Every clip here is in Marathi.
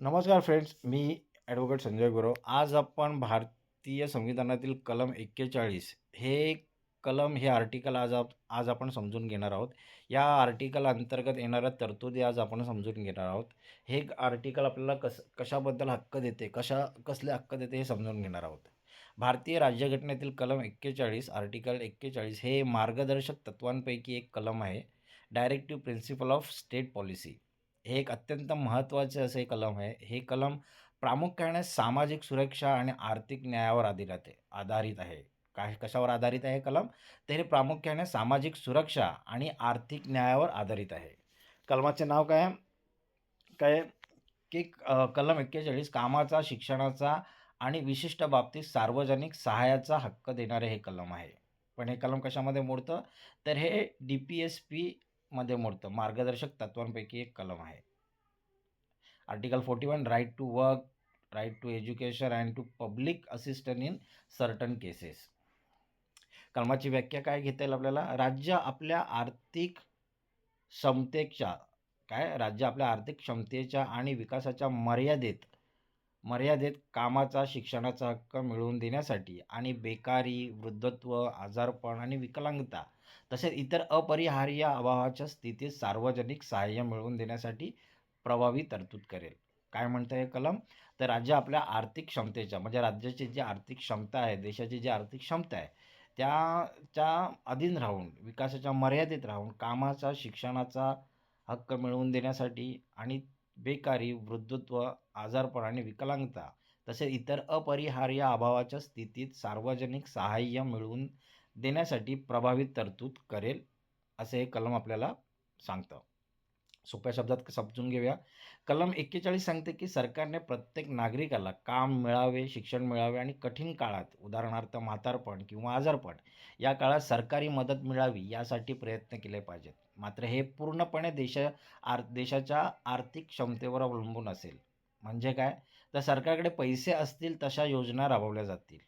नमस्कार फ्रेंड्स मी ॲडव्होकेट संजय गुरव. आज आपण भारतीय संविधानातील कलम एक्केचाळीस हे कलम हे आर्टिकल आज आप आज आपण समजून घेणार आहोत. या आर्टिकल अंतर्गत येणाऱ्या तरतुदी आज आपण समजून घेणार आहोत. हे आर्टिकल आपल्याला कस कशाबद्दल हक्क देते कशा कसले हक्क देते हे समजून घेणार आहोत. भारतीय राज्यघटनेतील कलम एक्केचाळीस आर्टिकल एक्केचाळीस हे मार्गदर्शक तत्वांपैकी एक कलम आहे. Directive principle of state policy. हे एक अत्यंत महत्त्वाचे असे कलम आहे. हे कलम प्रामुख्याने सामाजिक सुरक्षा आणि आर्थिक न्यायावर आधारित आहे आधारित आहे. काय कशावर आधारित आहे हे कलम? तर हे प्रामुख्याने सामाजिक सुरक्षा आणि आर्थिक न्यायावर आधारित आहे. कलमाचे नाव काय? आहे? काय? की कलम एक्केचाळीस कामाचा शिक्षणाचा आणि विशिष्ट बाबतीत सार्वजनिक सहाय्याचा हक्क देणारे हे कलम आहे. पण हे कलम कशामध्ये मोडतं? तर हे डी पी एस पी मध्ये मोडतं. मार्गदर्शक तत्वांपैकी एक कलम आहे. Article forty one right to work right to education and to public assistance in certain cases कलमाची व्याख्या काय घेता येईल आपल्याला? राज्य आपल्या आर्थिक क्षमतेच्या काय? राज्य आपल्या आर्थिक क्षमतेच्या आणि विकासाच्या मर्यादेत मर्यादेत कामाचा शिक्षणाचा हक्क मिळवून देण्यासाठी आणि बेकारी वृद्धत्व आजारपण आणि विकलांगता तसेच इतर अपरिहार्य अभावाच्या स्थितीत सार्वजनिक सहाय्य मिळवून देण्यासाठी प्रभावी तरतूद करेल. काय म्हणतं हे कलम? तर राज्य आपल्या आर्थिक क्षमतेच्या म्हणजे राज्याची जी आर्थिक क्षमता आहे देशाची जी आर्थिक क्षमता आहे त्याच्या अधीन राहून विकासाच्या मर्यादेत राहून कामाचा शिक्षणाचा हक्क मिळवून देण्यासाठी आणि बेकारी वृद्धत्व आजारपण आणि विकलांगता तसेच इतर अपरिहार्य अभावाच्या स्थितीत सार्वजनिक सहाय्य मिळवून देण्यासाठी प्रभावी तरतूद करेल असे हे कलम आपल्याला सांगतं. सोप्या शब्दात समजून घेऊया. कलम एक्केचाळीस सांगते की सरकारने प्रत्येक नागरिकाला काम मिळावे शिक्षण मिळावे आणि कठीण काळात उदाहरणार्थ म्हातारपण किंवा आजारपण या काळात सरकारी मदत मिळावी यासाठी प्रयत्न केले पाहिजेत. मात्र हे पूर्णपणे देशा आर देशाच्या आर्थिक क्षमतेवर अवलंबून असेल. म्हणजे काय? तर सरकारकडे पैसे असतील तशा योजना राबवल्या जातील.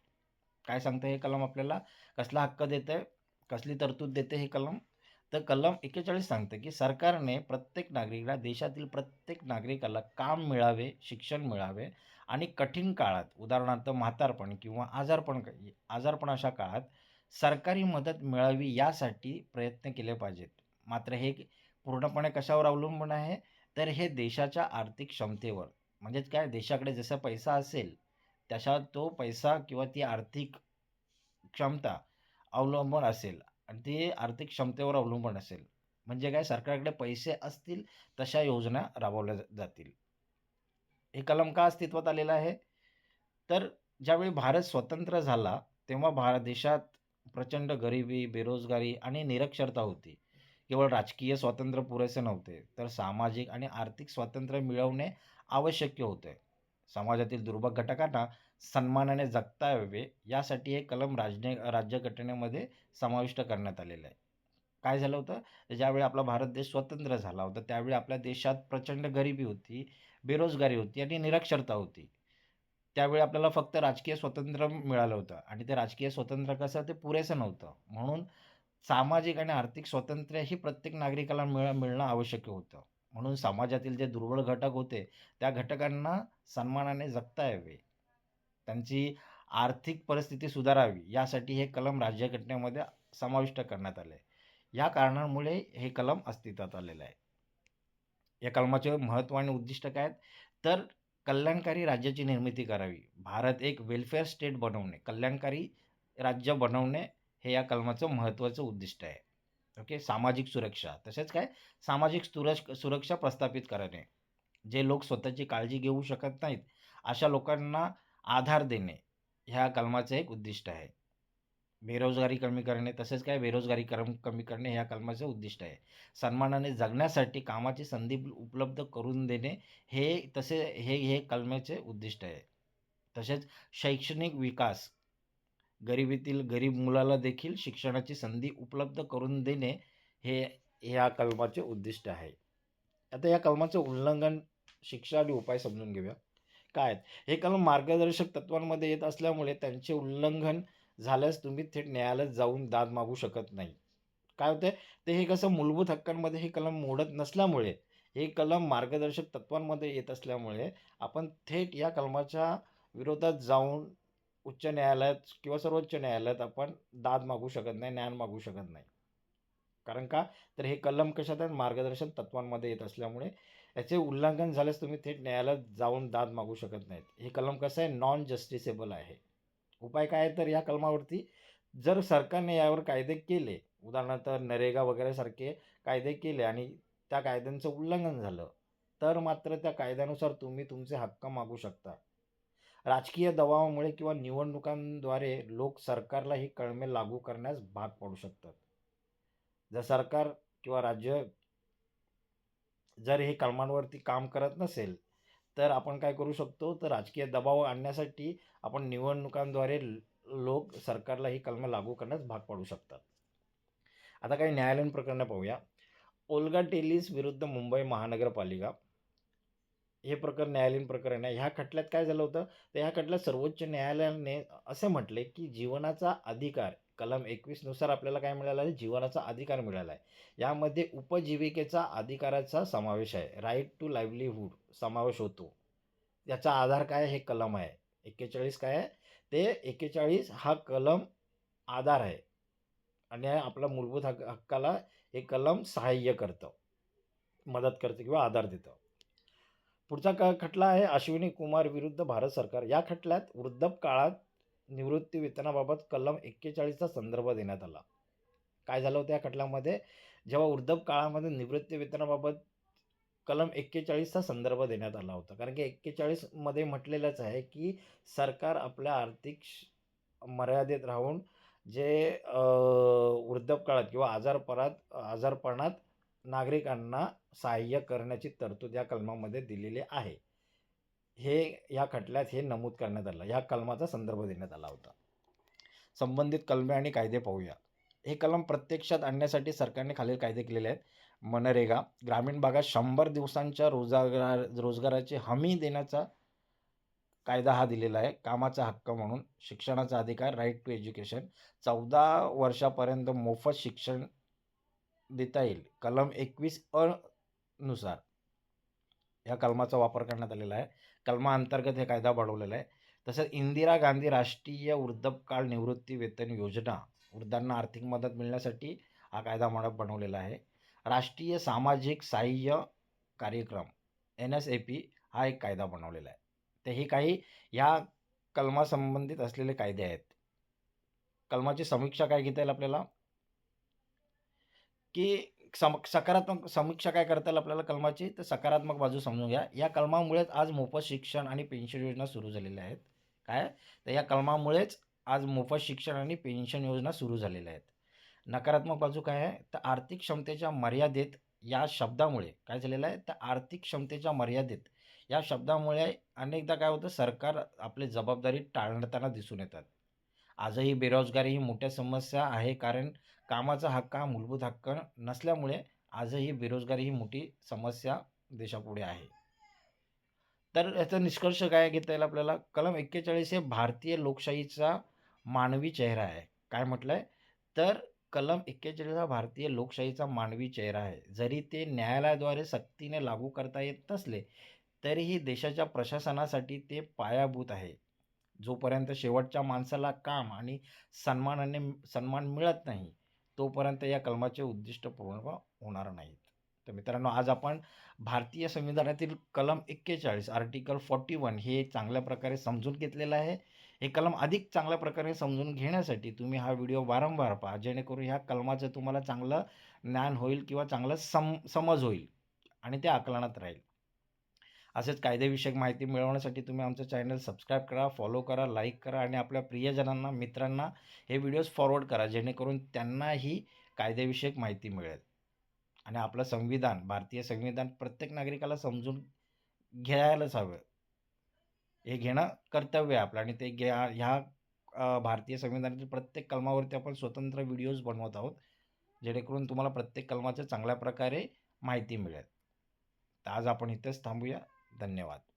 काय सांगतं हे कलम आपल्याला? कसला हक्क देतं आहे कसली तरतूद देते हे कलम? तर कलम एक्केचाळीस सांगतं की सरकारने प्रत्येक नागरिकाला देशातील प्रत्येक नागरिकाला काम मिळावे शिक्षण मिळावे आणि कठीण काळात उदाहरणार्थ म्हातारपण किंवा आजारपण आजारपण अशा काळात सरकारी मदत मिळावी यासाठी प्रयत्न केले पाहिजेत. मात्र हे पूर्णपणे कशावर अवलंबून आहे? तर हे देशाच्या आर्थिक क्षमतेवर. म्हणजेच काय? देशाकडे जसा पैसा असेल तशा तो पैसा किंवा ती आर्थिक क्षमता अवलंबून असेल. आणि ते आर्थिक क्षमतेवर अवलंबून असेल. म्हणजे काय? सरकारकडे पैसे असतील तशा योजना राबवल्या जातील. हे कलम का अस्तित्वात आलेलं आहे? तर ज्यावेळी भारत स्वतंत्र झाला तेव्हा भारत देशात प्रचंड गरिबी बेरोजगारी आणि निरक्षरता होती. केवळ राजकीय स्वातंत्र्य पुरेसे नव्हते तर सामाजिक आणि आर्थिक स्वातंत्र्य मिळवणे आवश्यक होते. समाजातील दुर्बल घटकांना सन्मानाने जगता यावे यासाठी हे कलम राजने राज्यघटनेमध्ये समाविष्ट करण्यात आलेलं आहे. काय झालं होतं? ज्यावेळी आपला भारत देश स्वतंत्र झाला होता त्यावेळी आपल्या देशात प्रचंड गरिबी होती बेरोजगारी होती आणि निरक्षरता होती. त्यावेळी आपल्याला फक्त राजकीय स्वातंत्र्य मिळालं होतं आणि ते राजकीय स्वातंत्र्य कसं ते पुरेसं नव्हतं. म्हणून सामाजिक आणि आर्थिक स्वातंत्र्य ही प्रत्येक नागरिकाला मिळ मिळणं आवश्यक होतं. म्हणून समाजातील जे दुर्बळ घटक होते त्या घटकांना सन्मानाने जगता यावे त्यांची आर्थिक परिस्थिती सुधारावी यासाठी हे कलम राज्यघटनेमध्ये समाविष्ट करण्यात आले. या कारणांमुळे हे कलम अस्तित्वात आलेलं आहे. या कलमाचे महत्त्व आणि उद्दिष्ट काय आहेत? तर कल्याणकारी राज्याची निर्मिती करावी. भारत एक वेलफेअर स्टेट बनवणे कल्याणकारी राज्य बनवणे हे या कलमाचं महत्त्वाचं उद्दिष्ट आहे. ओके? सामाजिक सुरक्षा. तसेच काय? सामाजिक सुरक्ष सुरक्षा प्रस्थापित करणे. जे लोक स्वतःची काळजी घेऊ शकत नाहीत अशा लोकांना आधार देणे ह्या कलमाचं एक उद्दिष्ट आहे. बेरोजगारी कमी करणे तसेच काय? बेरोजगारी करम कमी करणे ह्या कलमाचं उद्दिष्ट आहे. सन्मानाने जगण्यासाठी कामाची संधी उपलब्ध करून देणे हे तसे हे हे कलमाचे उद्दिष्ट आहे. तसेच शैक्षणिक विकास गरिबीतील गरीब मुलाला देखील शिक्षणाची संधी उपलब्ध करून देणे हे ह्या कलमाचे उद्दिष्ट आहे. आता या कलमाचं उल्लंघन शिक्षा आणि उपाय समजून घेऊया. काय? आहेत? हे कलम मार्गदर्शक तत्वांमध्ये येत असल्यामुळे त्यांचे उल्लंघन झाल्यास तुम्ही थेट न्यायालयात जाऊन दाद मागू शकत नाही. काय होते ते हे कसं मूलभूत हक्कांमध्ये हे कलम मोडत नसल्यामुळे हे कलम मार्गदर्शक तत्त्वांमध्ये येत असल्यामुळे आपण थेट या कलमाच्या विरोधात जाऊन उच्च न्यायालयात किंवा सर्वोच्च न्यायालयात आपण दाद मागू शकत नाही ज्ञान मागू शकत नाही. कारण का? तर हे कलम कशात आहेत? मार्गदर्शन तत्त्वांमध्ये येत असल्यामुळे याचे उल्लंघन झाल्यास तुम्ही थेट न्यायालयात जाऊन दाद मागू शकत नाहीत. हे कलम कसं आहे? नॉन जस्टिसेबल आहे. उपाय काय आहे तर या कलमावरती जर सरकारने यावर कायदे केले उदाहरणार्थ नरेगा वगैरे सारखे कायदे केले आणि त्या कायद्यांचं उल्लंघन झालं तर मात्र त्या कायद्यानुसार तुम्ही तुमचे हक्क मागू शकता. राजकीय दबावामुळे किंवा निवडणुकांद्वारे लोक सरकारला ही कलमे लागू करण्यास भाग पाडू शकतात. जर सरकार किंवा राज्य जर हे कलमांवरती काम करत नसेल तर आपण काय करू शकतो? तर राजकीय दबाव आणण्यासाठी आपण निवडणुकांद्वारे लोक सरकारला ही कलमे लागू करण्यास भाग पाडू शकतात. आता काही न्यायालयीन प्रकरणं पाहूया. ओल्गा टेलिस विरुद्ध मुंबई महानगरपालिका हे प्रकरण न्यायालयीन प्रकरण आहे. ह्या खटल्यात काय झालं होतं? तर ह्या खटल्यात सर्वोच्च न्यायालयाने असे म्हटले की जीवनाचा अधिकार कलम एकवीसनुसार आपल्याला काय मिळालं आहे? जीवनाचा अधिकार मिळाला आहे. यामध्ये उपजीविकेचा अधिकाराचा समावेश आहे. राईट टू लाईव्हलीहूड समावेश होतो. याचा आधार काय हे कलम आहे. एक्केचाळीस काय आहे? ते एक्केचाळीस हा कलम आधार आहे. आणि आपल्या मूलभूत हक्क हक्काला हे कलम सहाय्य करतं. मदत करतं किंवा आधार देतं. पुढचा क खटला आहे अश्विनी कुमार विरुद्ध भारत सरकार. या खटल्यात वृद्धप निवृत्ती वेतनाबाबत कलम एक्केचाळीसचा संदर्भ देण्यात आला. काय झालं होतं या खटल्यामध्ये? जेव्हा वृद्धप काळामध्ये निवृत्ती वेतनाबाबत कलम एक्केचाळीसचा संदर्भ देण्यात आला होता. कारण की एक्केचाळीसमध्ये म्हटलेलंच आहे की सरकार आपल्या आर्थिक मर्यादेत राहून जे वृद्धपकाळात किंवा आजारपणात आजारपणात नागरिकांना सहाय्य करण्याची तरतूद या कलमामध्ये दिलेली आहे. हे या खटल्यात हे नमूद करण्यात आलं. ह्या कलमाचा संदर्भ देण्यात आला होता. संबंधित कलमे आणि कायदे पाहूया. हे कलम प्रत्यक्षात आणण्यासाठी सरकारने खालील कायदे केलेले आहेत. मनरेगा ग्रामीण भागात शंभर दिवसांच्या रोजगार रोजगाराची हमी देण्याचा कायदा हा दिलेला आहे. कामाचा हक्क म्हणून शिक्षणाचा अधिकार राईट टू एज्युकेशन चौदा वर्षापर्यंत मोफत शिक्षण देता येईल. कलम एकवीस अ नुसार. या कलमाचा वापर करण्यात आलेला आहे. कलमाअंतर्गत हे कायदा बनवलेला आहे. तसंच इंदिरा गांधी राष्ट्रीय वृद्धपकाळ निवृत्ती वेतन योजना वृद्धांना आर्थिक मदत मिळण्यासाठी हा कायदा मांडप बनवलेला आहे. राष्ट्रीय सामाजिक सहाय्य कार्यक्रम एन एस ए पी हा एक कायदा बनवलेला आहे. तर हे काही या कलमासंबंधित असलेले कायदे आहेत. कलमाची समीक्षा काय घेता येईल आपल्याला? की सम सकारात्मक समीक्षा काय करता येईल आपल्याला कलमाची? तर सकारात्मक बाजू समजून घ्या. या कलमामुळेच आज मोफत शिक्षण आणि पेन्शन योजना सुरू झालेल्या आहेत. काय? तर या कलमामुळेच आज मोफत शिक्षण आणि पेन्शन योजना सुरू झालेल्या आहेत. नकारात्मक बाजू काय आहे? तर आर्थिक क्षमतेच्या मर्यादेत या शब्दामुळे काय झालेलं आहे? तर आर्थिक क्षमतेच्या मर्यादेत या शब्दामुळे अनेकदा काय होतं? सरकार आपली जबाबदारी टाळताना दिसून येतात. आजही बेरोजगारी ही मोठ्या समस्या आहे. कारण कामाचा हक्क हा मूलभूत हक्क नसल्यामुळे आजही बेरोजगारी ही मोठी समस्या देशापुढे आहे. तर याचा निष्कर्ष काय घेता येईल आपल्याला? कलम एक्केचाळीस हे भारतीय लोकशाहीचा मानवी चेहरा आहे. काय म्हटलं आहे तर कलम एक्केचाळीस हा भारतीय लोकशाहीचा मानवी चेहरा आहे. जरी ते न्यायालयाद्वारे सक्तीने लागू करता येत नसले तरीही देशाच्या प्रशासनासाठी ते पायाभूत आहे. जोपर्यंत शेवटच्या माणसाला काम आणि सन्मानाने सन्मान मिळत नाही तोपर्यंत या कलमाचे उद्दिष्ट पूर्ण होणार नाहीत. तर मित्रांनो आज आपण भारतीय संविधानातील कलम एक्केचाळीस आर्टिकल फॉर्टी वन हे चांगल्या प्रकारे समजून घेतलेलं आहे. हे कलम अधिक चांगल्या प्रकारे समजून घेण्यासाठी तुम्ही हा व्हिडिओ वारंवार पहा जेणेकरून ह्या कलमाचं तुम्हाला चांगलं ज्ञान होईल किंवा चांगलं सम समज होईल आणि ते आकलनात राहील. असेच कायदेविषयक माहिती मिळवण्यासाठी तुम्ही आमचं चॅनल सबस्क्राईब करा फॉलो करा लाईक करा आणि आपल्या प्रियजनांना मित्रांना हे व्हिडिओज फॉरवर्ड करा जेणेकरून त्यांनाही कायदेविषयक माहिती मिळेल. आणि आपलं संविधान भारतीय संविधान प्रत्येक नागरिकाला समजून घ्यायलाच हवं. हे घेणं कर्तव्य आहे आपलं आणि ते घ्या ह्या भारतीय संविधानातील प्रत्येक कलमावरती आपण स्वतंत्र व्हिडिओज बनवत आहोत जेणेकरून तुम्हाला प्रत्येक कलमाचं चांगल्या प्रकारे माहिती मिळेल. तर आज आपण इथेच थांबूया. धन्यवाद.